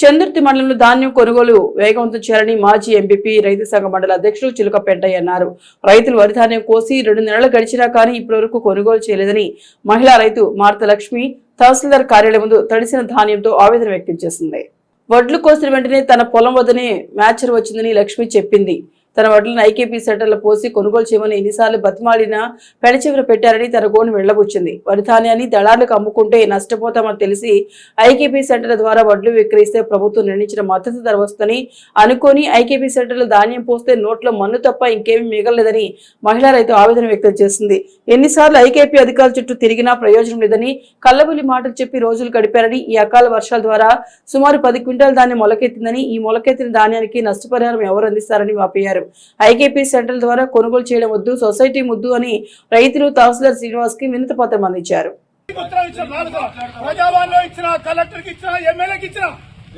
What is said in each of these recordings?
చందుర్తి మండలంలో ధాన్యం కొనుగోలు వేగవంతం చేయాలని మాజీ ఎంపీపీ రైతు సంఘ మండల అధ్యక్షులు చిలుక పెంటయ్య అన్నారు. రైతులు వరి ధాన్యం కోసి రెండు నెలలు గడిచినా కానీ ఇప్పటివరకు కొనుగోలు చేయలేదని మహిళా రైతు మార్త లక్ష్మి తహసీల్దార్ కార్యాలయం ముందు తడిసిన ధాన్యంతో ఆవేదన వ్యక్తం చేసింది. వడ్లు కోసిన వెంటనే తన పొలం వద్దనే మ్యాచర్ వచ్చిందని లక్ష్మి చెప్పింది. తన వడ్లను ఐకేపీ సెంటర్లో పోసి కొనుగోలు చేయమని ఎన్నిసార్లు బతిమాలినా పెడచివర పెట్టారని తన గోను వెళ్ళబుచ్చింది వరి ధాన్యాన్ని దళాలకు అమ్ముకుంటే నష్టపోతామని తెలిసి ఐకేపీ సెంటర్ల ద్వారా వడ్లు విక్రయిస్తే ప్రభుత్వం నిర్ణయించిన మద్దతు ధర వస్తుందని అనుకుని ఐకేపీ సెంటర్లో ధాన్యం పోస్తే నోట్లో మన్ను తప్ప ఇంకేమీ మిగలలేదని మహిళా రైతు ఆవేదన వ్యక్తం చేసింది. ఎన్నిసార్లు ఐకేపీ అధికారుల చుట్టూ తిరిగినా ప్రయోజనం లేదని కళ్ళబులి మాటలు చెప్పి రోజులు గడిపారని ఈ అకాల వర్షాల ద్వారా సుమారు పది క్వింటాల ధాన్యం మొలకెత్తిందని ఈ మొలకెత్తిన ధాన్యానికి నష్టపరిహారం ఎవరు అందిస్తారని వాపోయారు. ఐకేపీ సెంటర్ల ద్వారా కొనుగోలు చేయడం వద్దు సొసైటీ ముద్దు అని రైతులు తహసీల్దార్ శ్రీనివాస్కి వినతి పత్రం అందించారు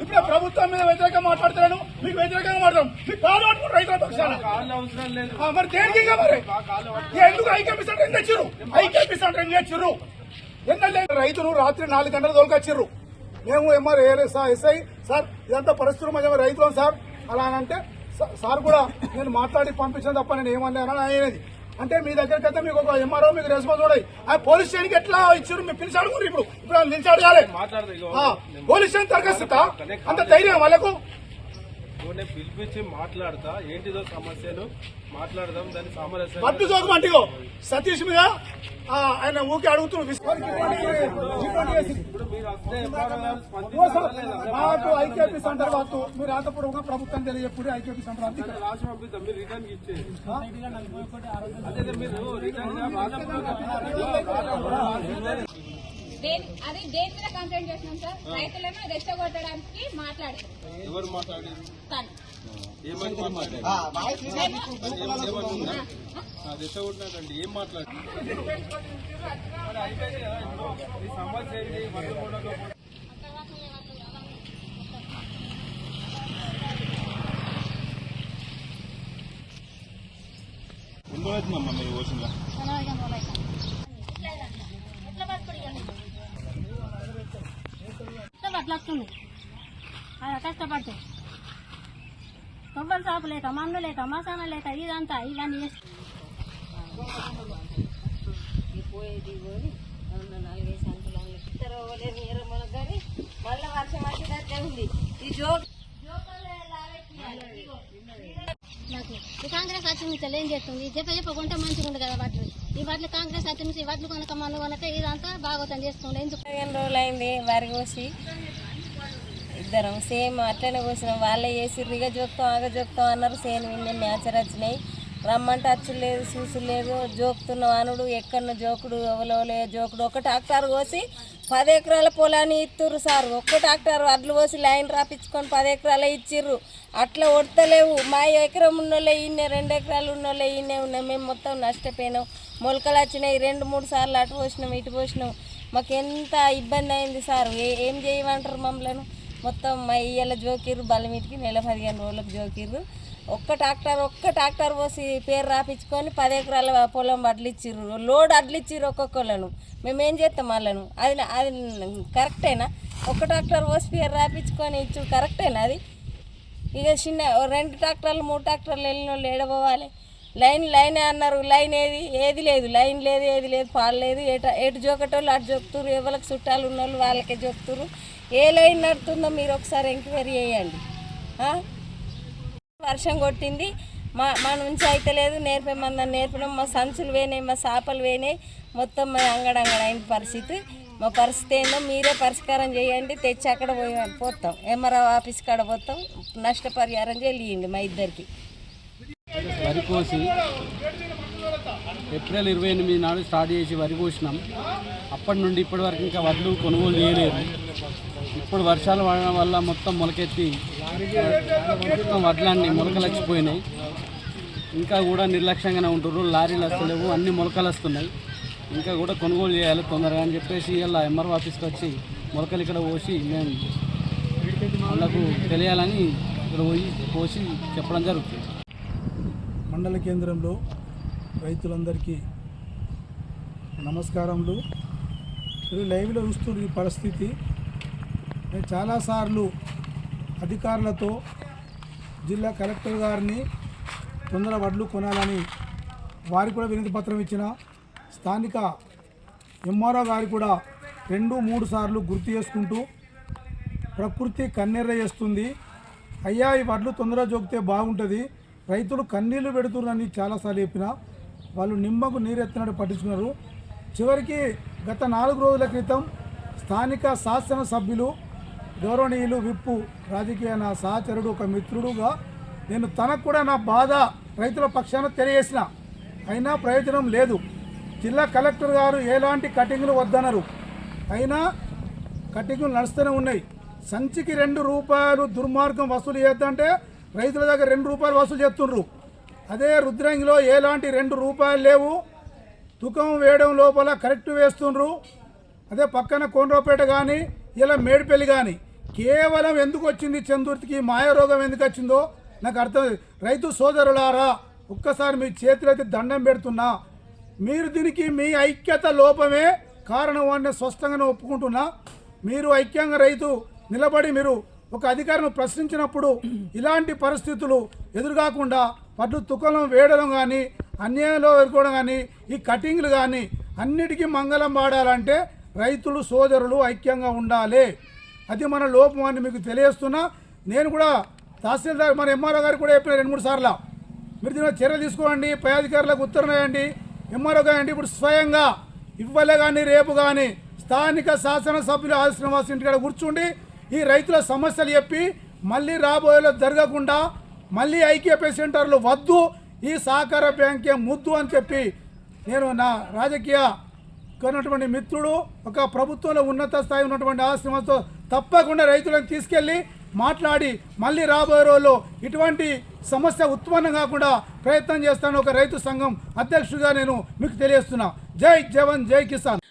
ఇప్పుడు ప్రభుత్వం మీద వ్యతిరేకంగా మాట్లాడుతున్నాను. మీకు వ్యతిరేకంగా మాట్లాడడం మీకు కాలు పట్టుకుని రైతుల పక్షాన. మరి దేనికి మరి? ఎందుకు ఐకేపీ సెంటర్ ఎందుకు ఇచ్చిర్రు ఐకేపీ సెంటర్ ఎందుకు ఇచ్చిర్రు ఎన్నెల్లే రైతులు రాత్రి నాలుగు గంటల తోలుకొచ్చిర్రు. మేము ఎంఆర్ ఎస్ఐ సార్ ఇదంతా పరిస్థితులు మధ్య రైతులం సార్. అలా అంటే సార్ కూడా నేను మాట్లాడి పంపించాను తప్ప నేను ఏమన్నాను అనేది అంటే మీ దగ్గరికి అయితే మీకు ఒక ఎంఆర్ఓ మీకు రెస్పాన్స్ కూడా ఆ పోలీస్ స్టేషన్కి ఎట్లా ఇచ్చారు? మీరు పిలిచి అడుగురు ఇప్పుడు. ఇప్పుడు నిలిచి అడగాలి. పోలీస్ స్టేషన్ దరఖాస్తు అంత ధైర్యం వాళ్ళకు? నేను పిలిపించి మాట్లాడతా. ఏంటిదో సమస్యలు మాట్లాడదాం దాన్ని సామరస్యం పట్టు జోకు అంటిగో సతీష్ మీద ఆ, ఆయన ఊకే వస్తే మాకు ఐకేపీ సెంటర్ వాళ్ళు మీరు అంతప్పుడు ప్రభుత్వం తెలియప్పుడు ఐకేపీ సెంటర్ రాసి పంపిద్దాం. మీరు రిటర్న్ ఇచ్చేది అదే మీరు రిటర్న్ దేని అది దేని మీద కంప్లైంట్ చేసినాం సార్? రైతులను రెచ్చగొట్టడానికి మాట్లాడుతున్నాం. ఎవరు మాట్లాడారు? తను. ఏం మాట్లాడారు? సమస్య ఉందవుతుందమ్మా మీరు ఓషన్లో అట్లా వస్తుంది అలా కష్టపడితే. కొబ్బరి సాపు లేక మందు లేక మసాలా లేక ఇదంతా ఇవన్నీ చేస్తే. పోయేది పోయి ఉన్న నాలుగైదు సంతులు తెరవలేదు ఎర్రమల కానీ మళ్ళీ వర్షం వచ్చేటట్టే ఉంది ఈ జోక్ నాకు ఈ కాంగ్రెస్ వచ్చింది ఏం చేస్తుంది? చెప్ప చెప్పకుంటే మంచిగా ఉండదు కదా వాటి ఈ వాటిలో కాంగ్రెస్ వచ్చి నుంచి వాటిలో కనుక మనం కొనక ఇదంతా బాగోతం చేస్తుండే. ఎందుకు? పదిహేను రోజులు అయింది వరి కోసి. ఇద్దరం సేమ్ అట్లనే కోసినాం. వాళ్ళే చేసి రిగ చూపుతాం ఆగ చూపుతాం అన్నారు. సేమ్ విన్నే మ్యాచర్ వచ్చినాయి రమ్మంటే అచ్చు లేదు చూసు లేదు జోకుతున్న వానుడు ఎక్కడో జోకుడు ఎవలోలే జోకుడు. ఒక ట్రాక్టర్ కోసి పది ఎకరాల పొలాన్ని ఇత్తుర్రు సార్. ఒక్క ట్రాక్టర్ అడ్లు పోసి లైన్ రాపించుకొని పది ఎకరాలే ఇచ్చిర్రు. అట్లా ఒడతలేవు. మా ఎకరం ఉన్నోళ్ళే ఇన్నే రెండు ఎకరాలు ఉన్నోళ్ళే ఇన్నే ఉన్నాయి మేము మొత్తం నష్టపోయినాం. మొలకలు వచ్చినాయి. రెండు మూడు సార్లు అటు పోసినాం ఇటు పోసినాం. మాకు ఎంత ఇబ్బంది అయింది సార్. ఏ- ఏం చేయమంటారు మమ్మల్ని? మొత్తం మా ఇయ్యాల జోకిర్రు బలమిటికి నెల పదిహేను రోజులకు జోకిర్రు. ఒక్క ట్రాక్టర్ ఒక్క ట్రాక్టర్ పోసి పేరు రాపించుకొని పది ఎకరాల పొలం అడ్లిచ్చిర్రు లోడ్ అడ్లిచ్చిర్రు ఒక్కొక్కళ్ళను. మేమేం చేస్తాం వాళ్ళను? అది అది కరెక్టేనా ఒక్క ట్రాక్టర్ పోసి పేరు రాపించుకొని ఇచ్చు కరెక్టేనా అది? ఇక చిన్న రెండు ట్రాక్టర్లు మూడు ట్రాక్టర్లు వెళ్ళిన వాళ్ళు ఏడబోవాలి లైన్ లైన్ అన్నారు. లైన్ ఏది? ఏది లేదు. లైన్ లేదు ఏది లేదు పాలు లేదు. ఎట ఎటు జోకటోళ్ళు అటు జోకుతురు ఎవరికి చుట్టాలు ఉన్న వాళ్ళు వాళ్ళకే జోకుతురు ఏ లైన్ నడుతుందో మీరు ఒకసారి ఎంక్వైరీ చేయండి. వర్షం కొట్టింది. మా మా నుంచి అయితే లేదు. నేర్పేమందని నేర్పడం మా సంచులు పోయినాయి మా చేపలు పోయినాయి మొత్తం మా అంగడంగడ అయిన పరిస్థితి. మా పరిస్థితి ఏందో మీరే పరిష్కారం చేయండి. తెచ్చి అక్కడ పోయి పోతాం. ఎంఆర్ఓ ఆఫీస్ కాడ పోతాం. నష్టపరిహారం చేయండి మా ఇద్దరికి. వరి కోసి ఏప్రిల్ ఇరవై ఎనిమిది నాడు స్టార్ట్ చేసి వరి కోసినాం. అప్పటి నుండి ఇప్పటి వరకు ఇంకా వడ్లు కొనుగోలు చేయలేదు. ఇప్పుడు వర్షాలు పడడం వల్ల మొత్తం మొలకెత్తి మొత్తం వడ్లన్నీ మొలకలు వచ్చిపోయినాయి ఇంకా కూడా నిర్లక్ష్యంగానే ఉంటున్నారు లారీలు వస్తలేవు అన్ని మొలకలు వస్తున్నాయి ఇంకా కూడా కొనుగోలు చేయాలి తొందరగా అని చెప్పేసి ఇలా ఎంఆర్ఓ ఆఫీస్కి వచ్చి మొలకలు ఇక్కడ పోసి మేము వాళ్ళకు తెలియాలని ఇక్కడ పోయి పోసి చెప్పడం జరుగుతుంది. మండల కేంద్రంలో రైతులందరికీ నమస్కారములు. మీరు లైవ్లో చూస్తున్న ఈ పరిస్థితి. నేను చాలాసార్లు అధికారులతో జిల్లా కలెక్టర్ గారిని తొందర వడ్లు కొనాలని వారికి కూడా వినతి పత్రం ఇచ్చిన స్థానిక ఎంఆర్ఓ గారు కూడా రెండు మూడు సార్లు గుర్తు చేసుకుంటూ ప్రకృతి కన్నెర్ర చేస్తుంది. అయ్యా ఈ వడ్లు తొందరగా జోకితే బాగుంటుంది. రైతులు కన్నీళ్ళు పెడుతున్నారని చాలాసార్లు చెప్పిన వాళ్ళు నిమ్మకు నీరెత్తినట్టు పట్టించుకున్నారు. చివరికి గత నాలుగు రోజుల క్రితం స్థానిక శాసనసభ్యులు గౌరవనీయులు విప్పు. రాజకీయ నా సహచరుడు ఒక మిత్రుడుగా నేను తనకు కూడా నా బాధ రైతుల పక్షాన తెలియజేసిన. అయినా ప్రయోజనం లేదు. జిల్లా కలెక్టర్ గారు ఎలాంటి కటింగ్లు వద్దన్నారు అయినా కటింగ్లు నడుస్తూనే ఉన్నాయి. సంచికి రెండు రూపాయలు దుర్మార్గం వసూలు చేద్దంటే రైతుల దగ్గర రెండు రూపాయలు వసూలు చేస్తుండ్రు. అదే రుద్రంగిలో ఎలాంటి రెండు రూపాయలు లేవు. తుకం వేయడం లోపల కరెక్ట్ వేస్తుండ్రు. అదే పక్కన కోనరావుపేట కానీ ఇలా మేడిపల్లి కానీ కేవలం ఎందుకు వచ్చింది చందుర్తికి మాయారోగం ఎందుకు వచ్చిందో? నాకు అర్థం రైతు సోదరులారా ఒక్కసారి మీ చేతులైతే దండం పెడుతున్నా. మీరు దీనికి మీ ఐక్యత లోపమే కారణం అని స్పష్టంగానే ఒప్పుకుంటున్నా. మీరు ఐక్యంగా రైతు నిలబడి మీరు ఒక అధికారిని ప్రశ్నించినప్పుడు ఇలాంటి పరిస్థితులు ఎదురుకాకుండా పట్టు తుకలం వేయడం కానీ అన్యాయంలో ఎదుర్కోవడం కానీ ఈ కటింగ్లు కానీ అన్నిటికీ మంగళం పాడాలంటే రైతులు సోదరులు ఐక్యంగా ఉండాలి. అది మన లోపం అని మీకు తెలియస్తున్నా నేను కూడా తహసీల్దార్ మన ఎంఆర్ఓ గారు కూడా చెప్పిన రెండు మూడు సార్లు. మీరు దీని చర్యలు తీసుకోండి పై అధికారులకు ఉత్తరం వేయండి ఎంఆర్ఓ గారు ఇప్పుడు స్వయంగా ఇవ్వలే కానీ రేపు కానీ స్థానిక శాసనసభ్యులు ఆశ్రమాస్ ఇంటికాడ కూర్చుండి ఈ రైతుల సమస్యలు చెప్పి మళ్ళీ రాబోయేలో జరగకుండా మళ్ళీ ఐక్యపై సెంటర్లు వద్దు ఈ సహకార బ్యాంకే ముద్దు అని చెప్పి నేను నా రాజకీయ ఉన్నటువంటి మిత్రుడు ఒక ప్రభుత్వంలో ఉన్నత స్థాయి ఉన్నటువంటి ఆశ్రమంతో తప్పకుండా రైతులను తీసుకెళ్ళి మాట్లాడి మళ్ళీ రాబోయే రోజుల్లో ఇటువంటి సమస్య ఉత్పన్నం కాకుండా ప్రయత్నం చేస్తాను ఒక రైతు సంఘం అధ్యక్షుడిగా నేను మీకు తెలియజేస్తున్నా. జై జవన్ జై కిసాన్.